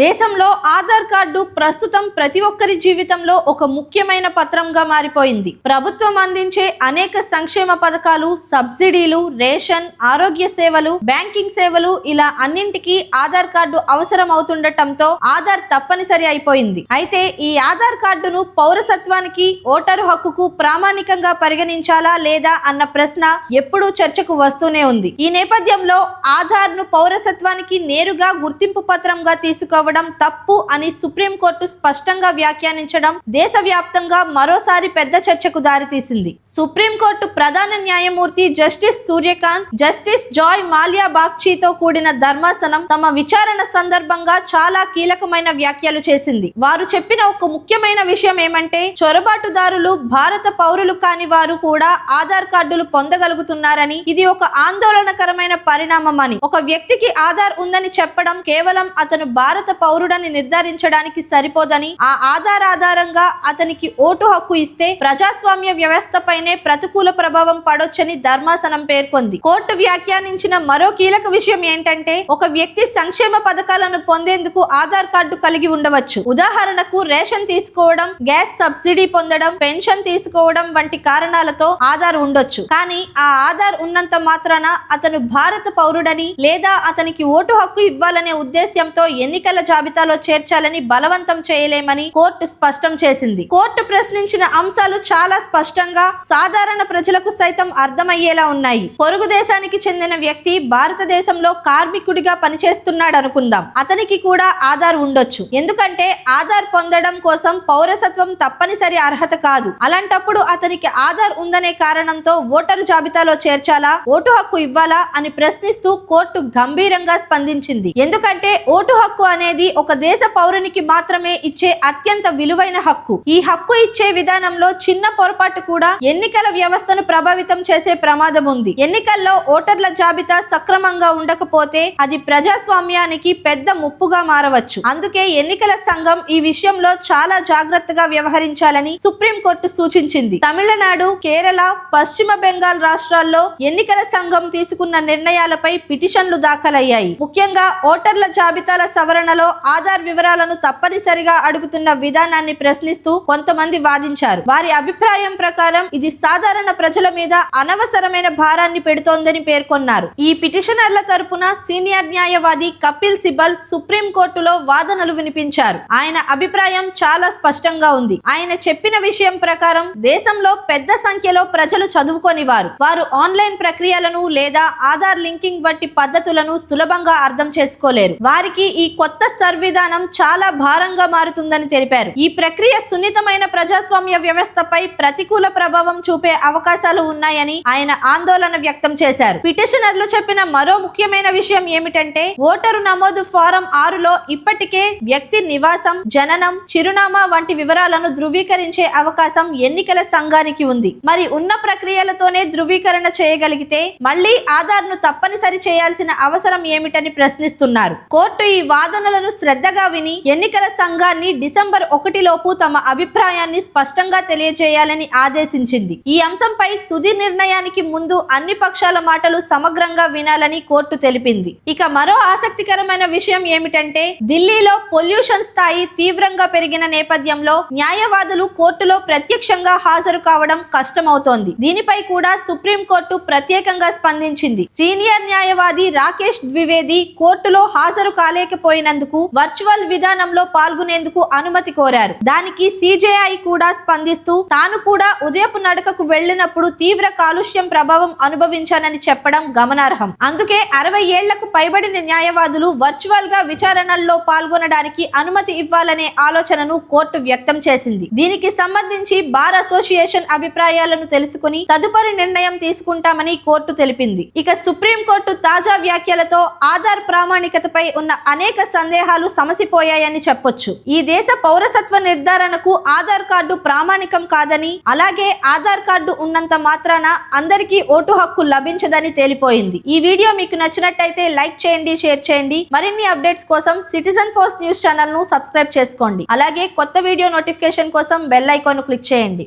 దేశంలో ఆధార్ కార్డు ప్రస్తుతం ప్రతి ఒక్కరి జీవితంలో ఒక ముఖ్యమైన పత్రంగా మారిపోయింది. ప్రభుత్వం అందించే అనేక సంక్షేమ పథకాలు సబ్సిడీలు రేషన్ ఆరోగ్య సేవలు బ్యాంకింగ్ సేవలు ఇలా అన్నింటికీ ఆధార్ కార్డు అవసరం అవుతుండటంతో ఆధార్ తప్పనిసరి అయిపోయింది. అయితే ఈ ఆధార్ కార్డును పౌరసత్వానికి ఓటరు హక్కుకు ప్రామాణికంగా పరిగణించాలా లేదా అన్న ప్రశ్న ఎప్పుడూ చర్చకు వస్తూనే ఉంది. ఈ నేపథ్యంలో ఆధార్ను పౌరసత్వానికి నేరుగా గుర్తింపు పత్రంగా తీసుకోవడం తప్పు అని సుప్రీంకోర్టు స్పష్టంగా వ్యాఖ్యానించడం దేశవ్యాప్తంగా మరోసారి పెద్ద చర్చకు దారితీసింది. సుప్రీంకోర్టు ప్రధాన న్యాయమూర్తి justice Suryakant justice Joymalya బాగ్చీతో కూడిన ధర్మాసనం తమ విచారణ సందర్భంగా చాలా కీలకమైన వ్యాఖ్యలు చేసింది. వారు చెప్పిన ఒక ముఖ్యమైన విషయం ఏమంటే చొరబాటుదారులు భారత పౌరులు కాని వారు కూడా ఆధార్ కార్డులు పొందగలుగుతున్నారని ఇది ఒక ఆందోళనకరమైన పరిణామం అని ఒక వ్యక్తికి ఆధార్ ఉందని చెప్పడం కేవలం అతను భారత పౌరుడని నిర్ధారించడానికి సరిపోదని ఆ ఆధార్ ఆధారంగా అతనికి ఓటు హక్కు ఇస్తే ప్రజాస్వామ్య వ్యవస్థపైనే ప్రతికూల ప్రభావం పడొచ్చని ధర్మాసనం పేర్కొంది. కోర్టు వ్యాఖ్యానించిన మరో కీలక విషయం ఏంటంటే ఒక వ్యక్తి సంక్షేమ పథకాలను పొందేందుకు ఆధార్ కార్డు కలిగి ఉండవచ్చు. ఉదాహరణకు రేషన్ తీసుకోవడం గ్యాస్ సబ్సిడీ పొందడం పెన్షన్ తీసుకోవడం వంటి కారణాలతో ఆధార్ ఉండొచ్చు. కానీ ఆ ఆధార్ ఉన్నంత మాత్రాన అతను భారత పౌరుడని లేదా అతనికి ఓటు హక్కు ఇవ్వాలనే ఉద్దేశ్యంతో ఎన్నికల జాబితాలో చేర్చాలని బలవంతం చేయలేమని కోర్టు స్పష్టం చేసింది. కోర్టు ప్రశ్నించిన అంశాలు చాలా స్పష్టంగా సాధారణ ప్రజలకు సైతం అర్థమయ్యేలా ఉన్నాయి. పొరుగు దేశానికి చెందిన వ్యక్తి భారతదేశంలో కార్మికుడిగా పనిచేస్తున్నాడు అనుకుందాం అతనికి కూడా ఆధార్ ఉండొచ్చు. ఎందుకంటే ఆధార్ పొందడం కోసం పౌరసత్వం తప్పనిసరి అర్హత కాదు. అలాంటప్పుడు అతనికి ఆధార్ ఉందనే కారణంతో ఓటరు జాబితాలో చేర్చాలా ఓటు హక్కు ఇవ్వాలా అని ప్రశ్నిస్తూ కోర్టు గంభీరంగా స్పందించింది. ఎందుకంటే ఓటు హక్కు అనే అనేది ఒక దేశ పౌరునికి మాత్రమే ఇచ్చే అత్యంత విలువైన హక్కు. ఈ హక్కు ఇచ్చే విధానంలో చిన్న పొరపాటు కూడా ఎన్నికల వ్యవస్థను ప్రభావితం చేసే ప్రమాదం ఉంది. ఎన్నికల్లో ఓటర్ల జాబితా సక్రమంగా ఉండకపోతే అది ప్రజాస్వామ్యానికి పెద్ద ముప్పుగా మారవచ్చు. అందుకే ఎన్నికల సంఘం ఈ విషయంలో చాలా జాగ్రత్తగా వ్యవహరించాలని సుప్రీంకోర్టు సూచించింది. తమిళనాడు కేరళ పశ్చిమ బెంగాల్ రాష్ట్రాల్లో ఎన్నికల సంఘం తీసుకున్న నిర్ణయాలపై పిటిషన్లు దాఖలయ్యాయి. ముఖ్యంగా ఓటర్ల జాబితాల సవరణ ఆధార్ వివరాలను తప్పనిసరిగా అడుగుతున్న విధానాన్ని ప్రశ్నిస్తూ కొంతమంది వాదించారు. వారి అభిప్రాయం ప్రకారం ఇది సాధారణ ప్రజల మీద అనవసరమైన భారాన్ని పెడుతోందని పేర్కొన్నారు. ఈ పిటిషనర్ల తరపున సీనియర్ న్యాయవాది కపిల్ సిబల్ సుప్రీం కోర్టులో వాదనలు వినిపించారు. ఆయన అభిప్రాయం చాలా స్పష్టంగా ఉంది. ఆయన చెప్పిన విషయం ప్రకారం దేశంలో పెద్ద సంఖ్యలో ప్రజలు చదువుకొని వారు వారు ఆన్లైన్ ప్రక్రియలను లేదా ఆధార్ లింకింగ్ వంటి పద్ధతులను సులభంగా అర్థం చేసుకోలేరు. వారికి ఈ కొత్త సర్విధానం చాలా భారంగా మారుతుందని తెలిపారు. ఈ ప్రక్రియ సున్నితమైన ప్రజాస్వామ్య వ్యవస్థపై ప్రతికూల ప్రభావం చూపే అవకాశాలు ఉన్నాయని ఆయన ఆందోళన వ్యక్తం చేశారు. పిటిషనర్లు చెప్పిన మరో ముఖ్యమైన విషయం ఏమిటంటే ఓటరు నమోదు ఫారం ఆరులో ఇప్పటికే వ్యక్తి నివాసం జననం చిరునామా వంటి వివరాలను ధృవీకరించే అవకాశం ఎన్నికల సంఘానికి ఉంది. మరి ఉన్న ప్రక్రియలతోనే ధృవీకరణ చేయగలిగితే మళ్ళీ ఆధార్ను తప్పనిసరి చేయాల్సిన అవసరం ఏమిటని ప్రశ్నిస్తున్నారు. కోర్టు ఈ వాదనలను శ్రద్ధగా విని ఎన్నికల సంఘాన్ని డిసెంబర్ ఒకటిలోపు తమ అభిప్రాయాన్ని స్పష్టంగా తెలియజేయాలని ఆదేశించింది. ఈ అంశంపై తుది నిర్ణయానికి ముందు అన్ని పక్షాల మాటలు సమగ్రంగా వినాలని కోర్టు తెలిపింది. ఇక మరో ఆసక్తికరమైన విషయం ఏమిటంటే ఢిల్లీలో పొల్యూషన్ స్థాయి తీవ్రంగా పెరిగిన నేపథ్యంలో న్యాయవాదులు కోర్టులో ప్రత్యక్షంగా హాజరు కావడం కష్టమవుతోంది. దీనిపై కూడా సుప్రీంకోర్టు ప్రత్యేకంగా స్పందించింది. సీనియర్ న్యాయవాది రాకేష్ ద్వివేది కోర్టులో హాజరు కాలేకపోయినందుకు వర్చువల్ విధానంలో పాల్గొనేందుకు అనుమతి కోరారు. దానికి సిజేఐ కూడా స్పందిస్తూ తాను కూడా ఉదయపు నడకకు వెళ్ళినప్పుడు తీవ్ర కాలుష్యం ప్రభావం అనుభవించానని చెప్పడం గమనార్హం. అందుకే అరవై ఏళ్ళకు పైబడిన న్యాయవాదులు వర్చువల్గా విచారణల్లో పాల్గొనడానికి అనుమతి ఇవ్వాలనే ఆలోచనను కోర్టు వ్యక్తం చేసింది. దీనికి సంబంధించి బార్ అసోసియేషన్ అభిప్రాయాలను తెలుసుకుని తదుపరి నిర్ణయం తీసుకుంటామని కోర్టు తెలిపింది. ఇక సుప్రీంకోర్టు తాజా వ్యాఖ్యలతో ఆధార్ ప్రామాణికతపై ఉన్న అనేక సందేహాలు సమసిపోయాయని చెప్పొచ్చు. ఈ దేశ పౌరసత్వ నిర్ధారణకు ఆధార్ కార్డు ప్రామాణికం కాదని అలాగే ఆధార్ కార్డు ఉన్నంత మాత్రాన అందరికీ ఓటు హక్కు లభించదని తేలిపోయింది. ఈ వీడియో మీకు నచ్చినట్టయితే లైక్ చేయండి షేర్ చేయండి. మరిన్ని అప్డేట్స్ కోసం సిటిజన్ ఫోర్స్ న్యూస్ ఛానల్ను సబ్స్క్రైబ్ చేసుకోండి. అలాగే కొత్త వీడియో నోటిఫికేషన్ కోసం బెల్ ఐకాన్ క్లిక్ చేయండి.